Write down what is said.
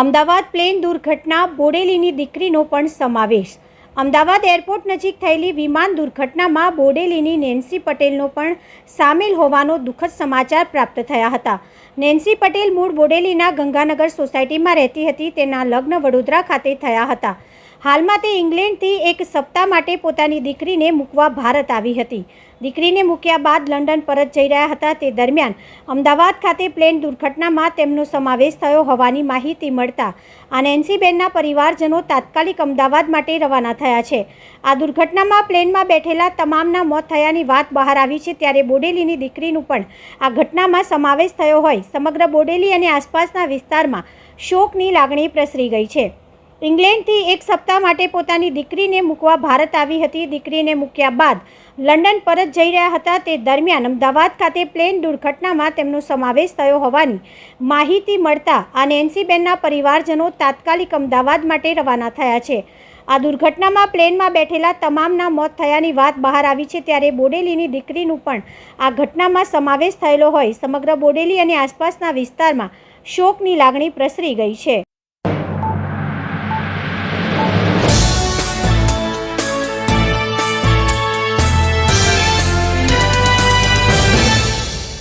Ahmedabad plane દુર્ઘટના, બોડેલીની દીકરીનો પણ સમાવેશ. અમદાવાદ એરપોર્ટ નજીક થયેલી વિમાન દુર્ઘટનામાં બોડેલીની નેન્સી પટેલનો પણ સામેલ હોવાનો દુઃખદ સમાચાર પ્રાપ્ત થયા હતા. નેન્સી પટેલ મૂળ બોડેલીના ગંગાનગર સોસાયટીમાં રહેતી હતી. તેના લગ્ન વડોદરા ખાતે થયા હતા. હાલમાં તે ઇંગ્લેન્ડથી એક સપ્તાહ માટે પોતાની દીકરીને મૂકવા ભારત આવી હતી. દીકરીને મૂક્યા બાદ લંડન પરત જઈ રહ્યા હતા. તે દરમિયાન અમદાવાદ ખાતે પ્લેન દુર્ઘટનામાં તેમનો સમાવેશ થયો હોવાની માહિતી મળતા આ નેન્સીબેનના પરિવારજનો તાત્કાલિક અમદાવાદ માટે રવાના થયા છે. આ દુર્ઘટનામાં પ્લેનમાં બેઠેલા તમામના મોત થયાની વાત બહાર આવી છે ત્યારે બોડેલીની દીકરીનું પણ આ ઘટનામાં સમાવેશ થયો હોય. સમગ્ર બોડેલી અને આસપાસના વિસ્તારમાં શોકની લાગણી પ્રસરી ગઈ છે. ઇંગ્લેન્ડથી એક સપ્તાહ માટે પોતાની દીકરીને મૂકવા ભારત આવી હતી. દીકરીને મૂક્યા બાદ લંડન પરત જઈ રહ્યા હતા. તે દરમિયાન અમદાવાદ ખાતે પ્લેન દુર્ઘટનામાં તેમનો સમાવેશ થયો હોવાની માહિતી મળતા આ નેન્સીબેનના પરિવારજનો તાત્કાલિક અમદાવાદ માટે રવાના થયા છે. આ દુર્ઘટનામાં પ્લેનમાં બેઠેલા તમામના મોત થયાની વાત બહાર આવી છે ત્યારે બોડેલીની દીકરીનું પણ આ ઘટનામાં સમાવેશ થયેલો હોય. સમગ્ર બોડેલી અને આસપાસના વિસ્તારમાં શોકની લાગણી પ્રસરી ગઈ છે.